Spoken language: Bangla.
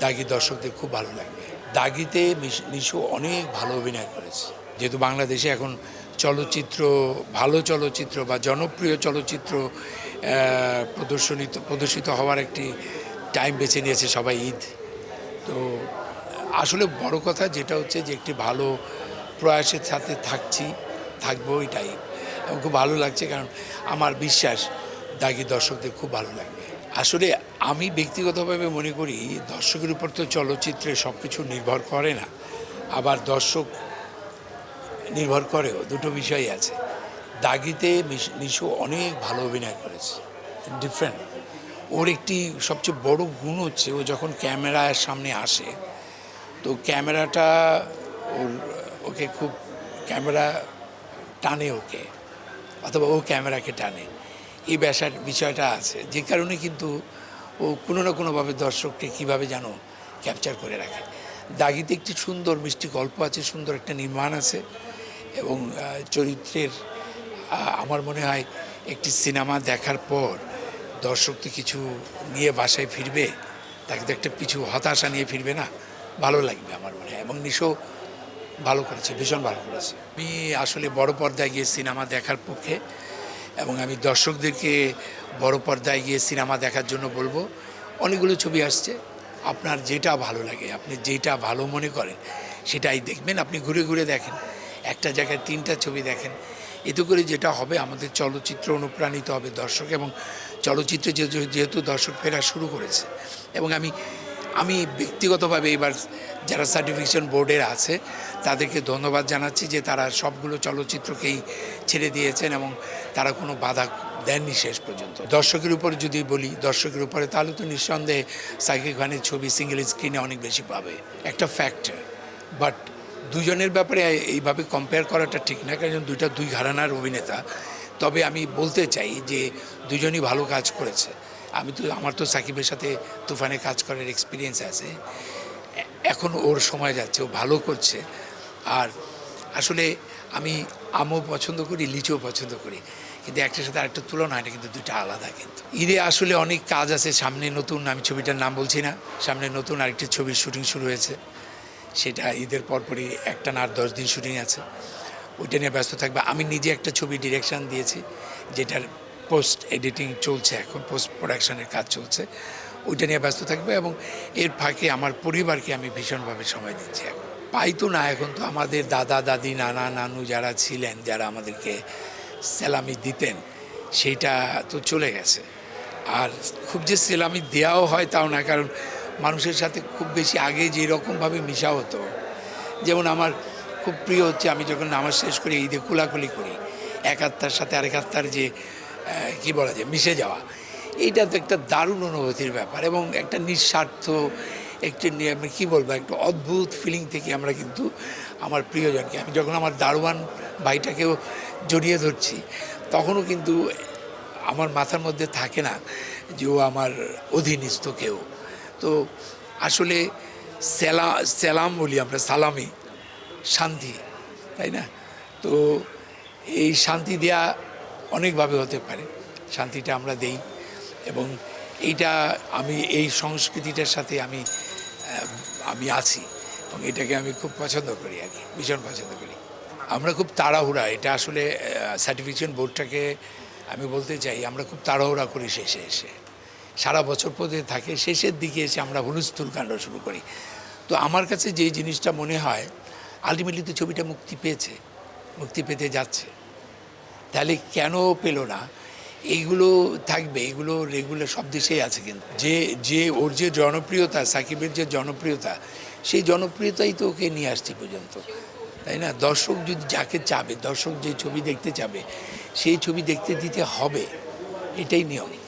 দাগি দর্শকদের খুব ভালো লাগবে। দাগিতে নিশু অনেক ভালো অভিনয় করেছে। যেহেতু বাংলাদেশে এখন চলচ্চিত্র ভালো চলচ্চিত্র বা জনপ্রিয় চলচ্চিত্র আহ, প্রদর্শনিত প্রদর্শিত হওয়ার একটি টাইম বেছে নিয়েছে সবাই ঈদ। তো আসলে বড় কথা যেটা হচ্ছে যে একটি ভালো প্রয়াসের সাথে থাকছি থাকব এটাই। খুব ভালো লাগছে কারণ আমার বিশ্বাস দাগি দর্শকদের খুব ভালো লাগবে। আসলে আমি ব্যক্তিগতভাবে মনে করি দর্শকের উপর তো চলচ্চিত্রে সব কিছু নির্ভর করে না। আবার দর্শক নির্ভর করেও দুটো বিষয় আছে। দাগিতে নিশু অনেক ভালো অভিনয় করেছে। ডিফারেন্ট ওর একটি সবচেয়ে বড় গুণ হচ্ছে ও যখন ক্যামেরার সামনে আসে, তো ক্যামেরাটা ওর, ওকে খুব ক্যামেরা টানে ওকে, অথবা ও ক্যামেরাকে টানে। এই ব্যাসার বিষয়টা আছে। যে কারণে কিন্তু ও কোনো না কোনোভাবে দর্শককে কীভাবে যেন ক্যাপচার করে রাখে। দাগিতে একটি সুন্দর মিষ্টি গল্প আছে, সুন্দর একটা নির্মাণ আছে এবং চরিত্রের আমার মনে হয় একটি সিনেমা দেখার পর দর্শক তো কিছু নিয়ে বাসায় ফিরবে, তাকে তো একটা কিছু হতাশা নিয়ে ফিরবে না। ভালো লাগবে আমার মনে হয় এবং নিশো ভালো করেছে, ভীষণ ভালো করেছে। আমি আসলে বড় পর্দায় গিয়ে সিনেমা দেখার পক্ষে এবং আমি দর্শকদেরকে বড় পর্দায় গিয়ে সিনেমা দেখার জন্য বলব, অনেকগুলো ছবি আসছে। আপনার যেটা ভালো লাগে, আপনি যেটা ভালো মনে করেন, সেটাই দেখবেন। আপনি ঘুরে ঘুরে দেখেন, একটা জায়গায় তিনটা ছবি দেখেন। এতে করে যেটা হবে, আমাদের চলচ্চিত্র অনুপ্রাণিত হবে দর্শক এবং চলচ্চিত্রে যেহেতু দর্শক ফেরা শুরু করেছে এবং আমি আমি ব্যক্তিগতভাবে এবার যারা সার্টিফিকেশন বোর্ডের আছে, তাদেরকে ধন্যবাদ জানাচ্ছি যে তারা সবগুলো চলচ্চিত্রকেই ছেড়ে দিয়েছেন এবং তারা কোনো বাধা দেননি শেষ পর্যন্ত। দর্শকের উপর যদি বলি, দর্শকের উপরে তাহলে তো নিঃসন্দেহে সাকিব খানের ছবি সিঙ্গেল স্ক্রিনে অনেক বেশি পাবে। একটা ফ্যাক্টর বাট দুজনের ব্যাপারে এইভাবে কম্পেয়ার করাটা ঠিক না, কারণ দুইটা দুই ঘরানার অভিনেতা। তবে আমি বলতে চাই যে দুজনই ভালো কাজ করেছে। আমি তো, আমার তো সাকিবের সাথে তুফানে কাজ করার এক্সপিরিয়েন্স আছে। এখন ওর সময় যাচ্ছে, ও ভালো করছে। আর আসলে আমি আমও পছন্দ করি, লিচুও পছন্দ করি। কিন্তু একটার সাথে আরেকটা তুলনা এটা কিন্তু দুটো আলাদা কিন্তু। ঈদে আসলে অনেক কাজ আছে, সামনে নতুন, আমি ছবিটার নাম বলছি না, সামনে নতুন আরেকটি ছবির শুটিং শুরু হয়েছে। সেটা ঈদের পরপরই একটা না আর দশ দিন শুটিং আছে। ওইটা নিয়ে ব্যস্ত থাকবে। আমি নিজে একটা ছবি ডিরেকশন দিয়েছি, যেটার পোস্ট এডিটিং চলছে এখন পোস্ট প্রোডাকশনের কাজ চলছে। ওইটা নিয়ে ব্যস্ত থাকবে এবং এর ফাঁকে আমার পরিবারকে আমি ভীষণভাবে সময় দিচ্ছি এখন। পাই তো না এখন তো আমাদের দাদা, দাদি, নানা, নানু যারা ছিলেন, যারা আমাদেরকে সেলামি দিতেন, সেইটা তো চলে গেছে। আর খুব যে সেলামি দেওয়াও হয় তাও না, কারণ মানুষের সাথে খুব বেশি আগে যে রকমভাবে মিশা হতো, যেমন আমার খুব প্রিয় হচ্ছে আমি যখন নামাজ শেষ করি, ঈদে কুলাকুলি করি, এক আত্মার সাথে আরেক আত্মার যে কি বলা যায়, মিশে যাওয়া, এইটা তো একটা দারুণ অনুভূতির ব্যাপার এবং একটা নিঃস্বার্থ, একটি আমি কী বলব, একটা অদ্ভুত ফিলিং থেকে আমরা কিন্তু আমার প্রিয়জনকে, আমি যখন আমার দারোয়ান ভাইটাকেও জড়িয়ে ধরছি। তখনও কিন্তু আমার মাথার মধ্যে থাকে না যে ও আমার অধীনস্থ কেউ। তো আসলে সেলা, সেলাম বলি আমরা, সালামি, শান্তি, তাই না? তো এই শান্তি দেয়া অনেকভাবে হতে পারে। শান্তিটা আমরা দেই এবং এইটা আমি, এই সংস্কৃতিটার সাথে আমি আমি আছি এবং এটাকে আমি খুব পছন্দ করি আর কি, ভীষণ পছন্দ করি। আমরা খুব তাড়াহুড়া, এটা আসলে সার্টিফিকেশন বোর্ডটাকে আমি বলতে চাই, আমরা খুব তাড়াহুড়া করি শেষে এসে, সারা বছর পর্যন্ত থাকে, শেষের দিকে এসে আমরা হুলস্থুল কাণ্ড শুরু করি। তো আমার কাছে যে জিনিসটা মনে হয় আলটিমেটলি তো ছবিটা মুক্তি পেয়েছে, মুক্তি পেতে যাচ্ছে। তাহলে কেন পেল না? এইগুলো থাকবে এগুলো রেগুলার সব দেশেই আছে কিন্তু। যে যে ওর যে জনপ্রিয়তা, সাকিবের যে জনপ্রিয়তা, সেই জনপ্রিয়তাই তো ওকে নিয়ে আসছে পর্যন্ত। তাই না? দর্শক যদি যাকে চাবে, দর্শক যে ছবি দেখতে চাবে, সেই ছবি দেখতে দিতে হবে, এটাই নিয়ম।